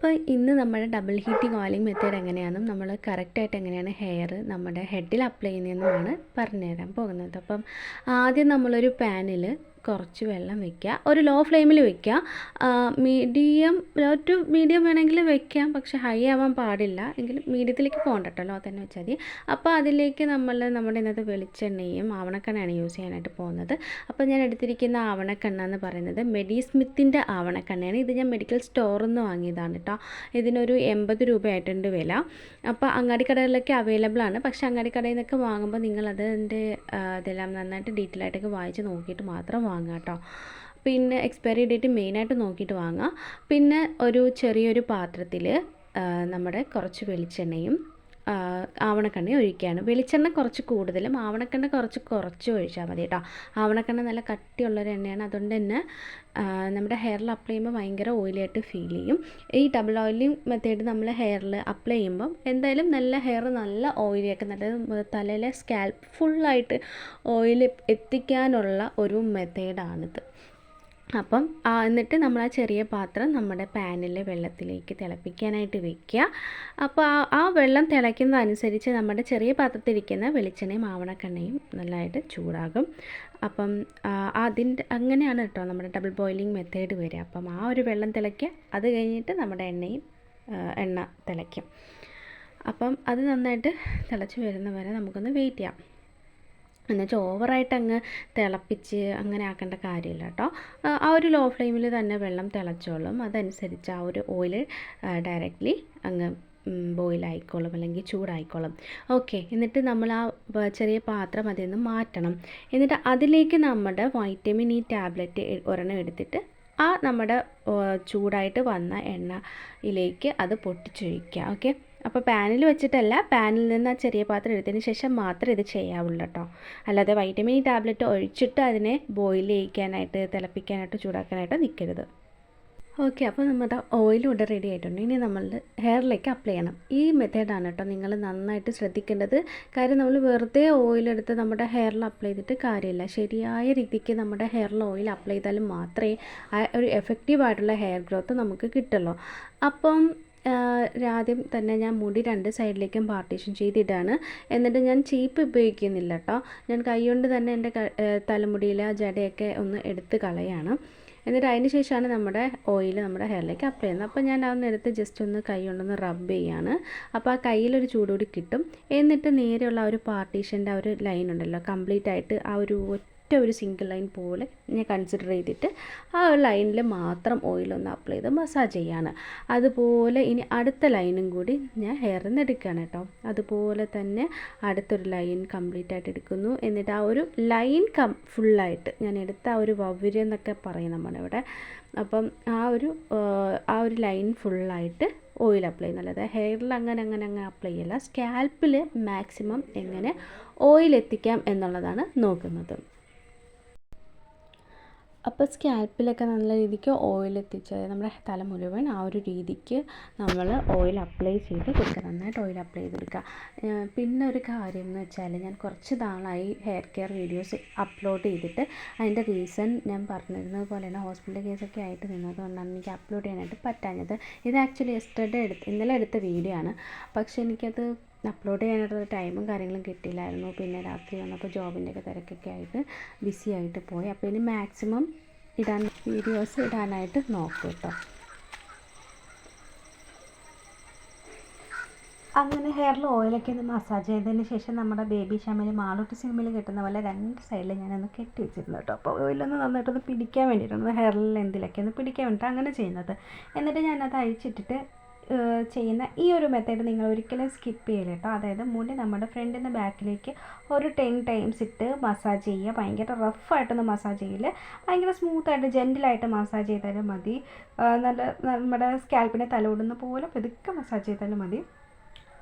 അപ്പോൾ ഇന്ന് നമ്മുടെ ഡബിൾ ഹീറ്റിംഗ് ഓയിലിംഗ് മെത്തേഡ് എങ്ങനെയാണെന്നും നമ്മൾ കറക്റ്റായിട്ട് എങ്ങനെയാണ് ഹെയർ നമ്മുടെ ഹെഡിൽ അപ്ലൈ ചെയ്യുന്നതെന്നുമാണ് പറഞ്ഞുതരാൻ പോകുന്നത്. അപ്പം ആദ്യം നമ്മളൊരു പാനിൽ കുറച്ച് വെള്ളം വെക്കുക. ഒരു ലോ ഫ്ലെയിമിൽ വെക്കുക. മീഡിയം ലോ ടു മീഡിയം വേണമെങ്കിൽ വെക്കാം. പക്ഷെ ഹൈ ആവാൻ പാടില്ല. എങ്കിലും മീഡിയത്തിലേക്ക് പോകണ്ട കേട്ടോ ലോ തന്നെ വെച്ചാൽ മതി. അപ്പോൾ അതിലേക്ക് നമ്മൾ നമ്മുടെ ഇന്നത്തെ വെളിച്ചെണ്ണയും ആവണക്കെണ്ണയാണ് യൂസ് ചെയ്യാനായിട്ട് പോകുന്നത്. അപ്പോൾ ഞാൻ എടുത്തിരിക്കുന്ന ആവണക്കെണ്ണ എന്ന് പറയുന്നത് മെഡി സ്മിത്തിന്റെ ആവണക്കെണ്ണയാണ്. ഇത് ഞാൻ മെഡിക്കൽ സ്റ്റോറിൽ നിന്ന് വാങ്ങിയതാണ് കേട്ടോ ഇതിനൊരു എൺപത് രൂപയായിട്ടുണ്ട് വില. അപ്പോൾ അങ്ങാടിക്കടകളിലൊക്കെ അവൈലബിൾ ആണ്. പക്ഷേ അങ്ങാടിക്കടയിൽ നിന്നൊക്കെ വാങ്ങുമ്പോൾ നിങ്ങൾ അതിന്റെ ഇതെല്ലാം നന്നായിട്ട് ഡീറ്റെയിൽ ആയിട്ടൊക്കെ വായിച്ച് നോക്കിയിട്ട് മാത്രം വാങ്ങുക കേട്ടോ. പിന്നെ എക്സ്പയറി ഡേറ്റ് മെയിനായിട്ട് നോക്കിയിട്ട് വാങ്ങുക പിന്നെ ഒരു ചെറിയൊരു പാത്രത്തിൽ നമ്മുടെ കുറച്ച് വെളിച്ചെണ്ണയും ആവണക്കെണ്ണ ഒഴിക്കുകയാണ് വെളിച്ചെണ്ണ കുറച്ച് കൂടുതലും ആവണക്കെണ്ണ കുറച്ച് കുറച്ച് ഒഴിച്ചാൽ മതി കേട്ടോ ആവണക്കെണ്ണ നല്ല കട്ടിയുള്ളൊരു എണ്ണയാണ്. അതുകൊണ്ട് തന്നെ നമ്മുടെ ഹെയറിൽ അപ്ലൈ ചെയ്യുമ്പോൾ ഭയങ്കര ഓയിലായിട്ട് ഫീൽ ചെയ്യും. ഈ ഡബിൾ ഓയിലിംഗ് മെത്തേഡ് നമ്മൾ ഹെയറിൽ അപ്ലൈ ചെയ്യുമ്പം എന്തായാലും നല്ല ഹെയർ നല്ല ഓയിലിയൊക്കെ. നല്ല തലയിലെ സ്കാൽപ്പ് ഫുള്ളായിട്ട് ഓയിൽ എത്തിക്കാനുള്ള ഒരു മെത്തേഡാണിത്. അപ്പം എന്നിട്ട് നമ്മൾ ആ ചെറിയ പാത്രം നമ്മുടെ പാനിലെ വെള്ളത്തിലേക്ക് തിളപ്പിക്കാനായിട്ട് വെക്കുക അപ്പോൾ ആ ആ വെള്ളം തിളയ്ക്കുന്നതനുസരിച്ച് നമ്മുടെ ചെറിയ പാത്രത്തിലിരിക്കുന്ന വെളിച്ചെണ്ണയും ആവണക്കെണ്ണയും നല്ലതായിട്ട് ചൂടാകും. അപ്പം അതിന്റെ അങ്ങനെയാണ് കേട്ടോ നമ്മുടെ ഡബിൾ ബോയിലിംഗ് മെത്തേഡ് വരിക. അപ്പം ആ ഒരു വെള്ളം തിളയ്ക്കുക അത് കഴിഞ്ഞിട്ട് നമ്മുടെ എണ്ണയും എണ്ണ തിളയ്ക്കും. അപ്പം അത് നന്നായിട്ട് തിളച്ച് വരുന്ന വരെ നമുക്കൊന്ന് വെയിറ്റ് ചെയ്യാം. എന്നുവെച്ചാൽ ഓവറായിട്ട് അങ്ങ് തിളപ്പിച്ച് അങ്ങനെ ആക്കേണ്ട കാര്യമില്ല കേട്ടോ. ആ ഒരു ലോ ഫ്ലെയിമിൽ തന്നെ വെള്ളം തിളച്ചോളും. അതനുസരിച്ച് ആ ഒരു ഓയിൽ ഡയറക്റ്റ്ലി അങ്ങ് ബോയിലായിക്കോളും അല്ലെങ്കിൽ ചൂടായിക്കോളും. ഓക്കെ എന്നിട്ട് നമ്മൾ ആ ചെറിയ പാത്രം അതിൽ നിന്ന് മാറ്റണം. എന്നിട്ട് അതിലേക്ക് നമ്മുടെ വൈറ്റമിൻ ഇ ടാബ്ലറ്റ് ഒരെണ്ണം എടുത്തിട്ട് ആ നമ്മുടെ ചൂടായിട്ട് വന്ന എണ്ണയിലേക്ക് അത് പൊട്ടിച്ചൊഴിക്കുക. ഓക്കെ അപ്പോൾ പാനിൽ വെച്ചിട്ടല്ല പാനിൽ നിന്ന് ആ ചെറിയ പാത്രം എടുത്തതിന് ശേഷം മാത്രമേ ഇത് ചെയ്യാവുള്ളൂ കേട്ടോ അല്ലാതെ വൈറ്റമിൻ ഇ ടാബ്ലറ്റ് ഒഴിച്ചിട്ട് അതിനെ ബോയിൽ ചെയ്യിക്കാനായിട്ട് തിളപ്പിക്കാനായിട്ട് ചൂടാക്കാനായിട്ട് നിൽക്കരുത് ഓക്കെ അപ്പോൾ നമ്മുടെ ഓയിലും ഇവിടെ റെഡി ആയിട്ടുണ്ട്. ഇനി നമ്മൾ ഹെയറിലേക്ക് അപ്ലൈ ചെയ്യണം. ഈ മെത്തേഡാണ് കേട്ടോ നിങ്ങൾ നന്നായിട്ട് ശ്രദ്ധിക്കേണ്ടത്. കാര്യം നമ്മൾ വെറുതെ ഓയിലെടുത്ത് നമ്മുടെ ഹെയറിൽ അപ്ലൈ ചെയ്തിട്ട് കാര്യമില്ല. ശരിയായ രീതിക്ക് നമ്മുടെ ഹെയറിൽ ഓയിൽ അപ്ലൈ ചെയ്താൽ മാത്രമേ ഒരു എഫക്റ്റീവ് ആയിട്ടുള്ള ഹെയർ ഗ്രോത്ത് നമുക്ക് കിട്ടുള്ളൂ. അപ്പം ആദ്യം തന്നെ ഞാൻ മുടി രണ്ട് സൈഡിലേക്കും പാർട്ടീഷൻ ചെയ്തിട്ടാണ് എന്നിട്ട് ഞാൻ ചീപ്പ് ഉപയോഗിക്കുന്നില്ല കേട്ടോ ഞാൻ കൈകൊണ്ട് തന്നെ എന്റെ തലമുടിയിലെ ആ ജടയൊക്കെ ഒന്ന് എടുത്ത് കളയാണ്. എന്നിട്ട് അതിന് ശേഷമാണ് നമ്മുടെ ഓയിൽ നമ്മുടെ ഹെയറിലേക്ക് അപ്ലൈ ചെയ്യുന്നത്. അപ്പോൾ ഞാൻ അതൊന്ന് എടുത്ത് ജസ്റ്റ് ഒന്ന് കൈ കൊണ്ടൊന്ന് റബ്ബ് ചെയ്യാണ്. അപ്പോൾ ആ കയ്യിലൊരു ചൂടുകൂടി കിട്ടും. എന്നിട്ട് നേരെയുള്ള ആ ഒരു പാർട്ടീഷന്റെ ആ ഒരു ലൈൻ ഉണ്ടല്ലോ കംപ്ലീറ്റ് ആയിട്ട് ആ ഒരു ഒറ്റ ഒരു സിംഗിൾ ലൈൻ പോലെ ഞാൻ കൺസിഡർ ചെയ്തിട്ട് ആ ഒരു ലൈനിൽ മാത്രം ഓയിലൊന്ന് അപ്ലൈ ചെയ്ത് മസാജ് ചെയ്യാണ്. അതുപോലെ ഇനി അടുത്ത ലൈനും കൂടി ഞാൻ ഹെയറിൽ നിന്ന് എടുക്കുകയാണ് കേട്ടോ. അതുപോലെ തന്നെ അടുത്തൊരു ലൈൻ കംപ്ലീറ്റ് ആയിട്ട് എടുക്കുന്നു. എന്നിട്ട് ആ ഒരു ലൈൻ കം ഫുള്ളായിട്ട് ഞാൻ എടുത്ത ആ ഒരു വവ്വര് എന്നൊക്കെ പറയും നമ്മളിവിടെ. അപ്പം ആ ഒരു ആ ഒരു ലൈൻ ഫുള്ളായിട്ട് ഓയിൽ അപ്ലൈ ചെയ്യുന്നത് ഹെയറിൽ അങ്ങനെ അങ്ങനെ അങ്ങനെ അപ്ലൈ ചെയ്യില്ല. സ്കാൽപ്പിൽ മാക്സിമം എങ്ങനെ ഓയിൽ എത്തിക്കാം എന്നുള്ളതാണ് നോക്കുന്നത്. അപ്പോൾ സ്കാൽപ്പിലൊക്കെ നല്ല രീതിക്ക് ഓയിൽ എത്തിച്ച് നമ്മുടെ തല മുഴുവൻ ആ ഒരു രീതിക്ക് നമ്മൾ ഓയിൽ അപ്ലൈ ചെയ്ത് കൊടുക്കുക. നന്നായിട്ട് ഓയിൽ അപ്ലൈ ചെയ്ത് കൊടുക്കുക. പിന്നെ ഒരു കാര്യം എന്ന് വെച്ചാൽ ഞാൻ കുറച്ച് നാളായി ഹെയർ കെയർ വീഡിയോസ് അപ്ലോഡ് ചെയ്തിട്ട് അതിന്റെ റീസൺ ഞാൻ പറഞ്ഞിരുന്നത് പോലെ തന്നെ ഹോസ്പിറ്റൽ കേസൊക്കെ ആയിട്ട് നിന്നതുകൊണ്ടാണ് എനിക്ക് അപ്ലോഡ് ചെയ്യാനായിട്ട് പറ്റാഞ്ഞത്. ഇത് ആക്ച്വലി യെസ്റ്റർഡേ എടുത്ത് ഇന്നലെ എടുത്ത വീഡിയോ ആണ്. പക്ഷേ എനിക്കത് അപ്ലോഡ് ചെയ്യാനായിട്ടുള്ള ടൈമും കാര്യങ്ങളും കിട്ടിയില്ലായിരുന്നു. പിന്നെ രാത്രി വന്നപ്പോൾ ജോബിന്റെ ഒക്കെ തിരക്കൊക്കെ ആയിട്ട് ബിസി ആയിട്ട് പോയി. അപ്പോൾ ഇനി മാക്സിമം ഇടാൻ വീഡിയോസ് ഇടാനായിട്ട് നോക്കും കേട്ടോ അങ്ങനെ ഹെയറിൽ ഓയിലൊക്കെ ഒന്ന് മസാജ് ചെയ്തതിന് ശേഷം നമ്മുടെ ബേബി ഷാമിൽ മാളൂട്ട് സിനിമയിൽ കിട്ടുന്ന പോലെ രണ്ട് സൈഡിൽ ഞാനൊന്ന് കെട്ടി വെച്ചിരുന്നു കേട്ടോ അപ്പോൾ ഓയിലൊന്ന് നന്നായിട്ടൊന്ന് പിടിക്കാൻ വേണ്ടിയിട്ടൊന്ന് ഹെയറിൽ എന്തിലൊക്കെ ഒന്ന് പിടിക്കാൻ വേണ്ടിയിട്ട് അങ്ങനെ ചെയ്യുന്നത്. എന്നിട്ട് ഞാനത് അഴിച്ചിട്ടിട്ട് ചെയ്യുന്ന ഈ ഒരു മെത്തേഡ് നിങ്ങൾ ഒരിക്കലും സ്കിപ്പ് ചെയ്യില്ല കേട്ടോ അതായത് മുടി നമ്മുടെ ഫ്രണ്ടിൽ നിന്ന് ബാക്കിലേക്ക് ഒരു ടെൻ ടൈംസ് ഇട്ട് മസാജ് ചെയ്യുക. ഭയങ്കര റഫായിട്ടൊന്നും മസാജ് ചെയ്യില്ല ഭയങ്കര സ്മൂത്തായിട്ട് ജെന്റിലായിട്ട് മസാജ് ചെയ്താലും മതി. നല്ല നമ്മുടെ സ്കാൽപ്പിനെ തലോടുന്ന പോലെ പതുക്കെ മസാജ് ചെയ്താലും മതി.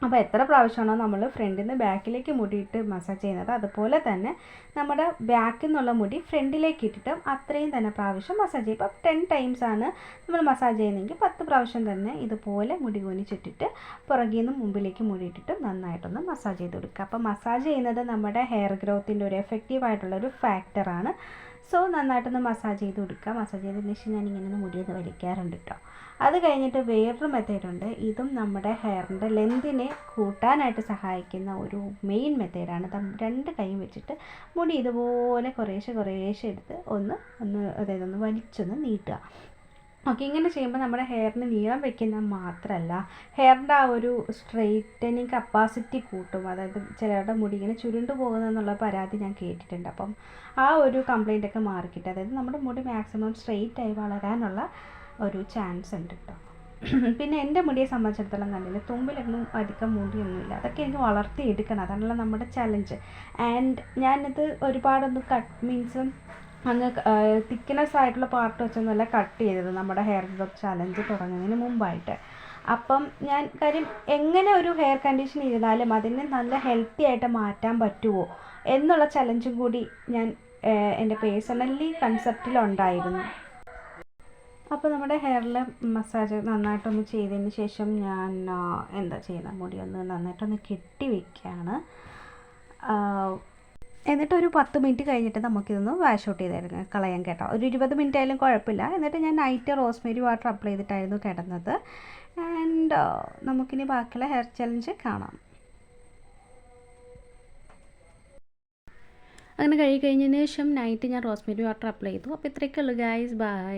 അപ്പോൾ എത്ര പ്രാവശ്യമാണോ നമ്മൾ ഫ്രണ്ടിൽ നിന്ന് ബാക്കിലേക്ക് മുടിയിട്ട് മസാജ് ചെയ്യുന്നത്? അതുപോലെ തന്നെ നമ്മുടെ ബാക്കിൽ നിന്നുള്ള മുടി ഫ്രണ്ടിലേക്ക് ഇട്ടിട്ട് അത്രയും തന്നെ പ്രാവശ്യം മസാജ് ചെയ്യും. ഇപ്പോൾ ടെൻ ടൈംസ് ആണ് നമ്മൾ മസാജ് ചെയ്യുന്നതെങ്കിൽ പത്ത് പ്രാവശ്യം തന്നെ ഇതുപോലെ മുടി കൊനിച്ചിട്ടിട്ട് പുറകിൽ നിന്ന് മുമ്പിലേക്ക് മുടിയിട്ടിട്ട് നന്നായിട്ടൊന്ന് മസാജ് ചെയ്ത് കൊടുക്കുക. അപ്പോൾ മസാജ് ചെയ്യുന്നത് നമ്മുടെ ഹെയർ ഗ്രോത്തിന്റെ ഒരു എഫക്റ്റീവ് ആയിട്ടുള്ള ഒരു ഫാക്ടറാണ് സോ നന്നായിട്ടൊന്ന് മസാജ് ചെയ്ത് കൊടുക്കുക. മസാജ് ചെയ്തതിന് ശേഷം ഞാൻ ഇങ്ങനെ ഒന്ന് മുടിയൊന്ന് വലിക്കാറുണ്ട് കേട്ടോ അത് കഴിഞ്ഞിട്ട് വേറൊരു മെത്തേഡുണ്ട് ഇതും നമ്മുടെ ഹെയറിന്റെ ലെന്തിനെ കൂട്ടാനായിട്ട് സഹായിക്കുന്ന ഒരു മെയിൻ മെത്തേഡാണ് രണ്ട് കൈയും വെച്ചിട്ട് മുടി ഇതുപോലെ കുറേശ്ശെ കുറേശ്ശെ എടുത്ത് ഒന്ന് ഒന്ന് അതായത് ഒന്ന് വലിച്ചൊന്ന് നീട്ടുക. ഓക്കെ ഇങ്ങനെ ചെയ്യുമ്പോൾ നമ്മുടെ ഹെയറിന് നീളം വെക്കുന്ന മാത്രമല്ല ഹെയറിന്റെ ആ ഒരു സ്ട്രെയിറ്റനിങ് കപ്പാസിറ്റി കൂട്ടും. അതായത് ചിലരുടെ മുടി ഇങ്ങനെ ചുരുണ്ടു പോകുന്നെന്നുള്ള പരാതി ഞാൻ കേട്ടിട്ടുണ്ട്. അപ്പം ആ ഒരു കംപ്ലൈന്റ് ഒക്കെ മാറിക്കിട്ടും. അതായത് നമ്മുടെ മുടി മാക്സിമം സ്ട്രെയിറ്റ് ആയി വളരാനുള്ള ഒരു ചാൻസ് ഉണ്ട് കേട്ടോ പിന്നെ എന്റെ മുടിയെ സംബന്ധിച്ചിടത്തോളം കണ്ടില്ല തുമ്പിലൊന്നും അധികം മുടിയൊന്നുമില്ല. അതൊക്കെ എനിക്ക് വളർത്തിയെടുക്കണം. അതാണല്ലോ നമ്മുടെ ചലഞ്ച് ആൻഡ് ഞാനിത് ഒരുപാടൊന്നും കട്ട് മീൻസ് അങ്ങ് തിക്നെസ് ആയിട്ടുള്ള പാർട്ട് വെച്ചൊന്നുമല്ല കട്ട് ചെയ്തത് നമ്മുടെ ഹെയർ ഗ്രോത്ത് ചലഞ്ച് തുടങ്ങുന്നതിന് മുമ്പായിട്ട്. അപ്പം ഞാൻ കാര്യം എങ്ങനെ ഒരു ഹെയർ കണ്ടീഷൻ ഇരുന്നാലും അതിനെ നല്ല ഹെൽത്തി ആയിട്ട് മാറ്റാൻ പറ്റുമോ എന്നുള്ള ചലഞ്ചും കൂടി ഞാൻ എന്റെ പേഴ്സണലി കൺസെപ്റ്റിലുണ്ടായിരുന്നു. അപ്പോൾ നമ്മുടെ ഹെയറിൽ മസാജ് നന്നായിട്ടൊന്ന് ചെയ്തതിന് ശേഷം ഞാൻ എന്താ ചെയ്യുന്നത്? മുടി ഒന്ന് നന്നായിട്ടൊന്ന് കെട്ടി വെക്കുകയാണ്. ആ, എന്നിട്ട് ഒരു പത്ത് മിനിറ്റ് കഴിഞ്ഞിട്ട് നമുക്കിതൊന്ന് വാഷ് ഔട്ട് ചെയ്തായിരുന്നു. കളയാൻ കേട്ടോ. ഒരു ഇരുപത് മിനിറ്റ് ആയാലും കുഴപ്പമില്ല. എന്നിട്ട് ഞാൻ നൈറ്റ് റോസ്മേരി വാട്ടർ അപ്ലൈ ചെയ്തിട്ടായിരുന്നു കിടന്നത്. ആൻഡ് നമുക്കിനി ബാക്കിയുള്ള ഹെയർ ചലഞ്ച് കാണാം. അങ്ങനെ കഴുകി കഴിഞ്ഞതിന് ശേഷം നൈറ്റ് ഞാൻ റോസ്മേരി വാട്ടർ അപ്ലൈ ചെയ്തു. അപ്പോൾ ഇത്രയൊക്കെ ഉള്ളൂ ഗായ്സ് ബൈ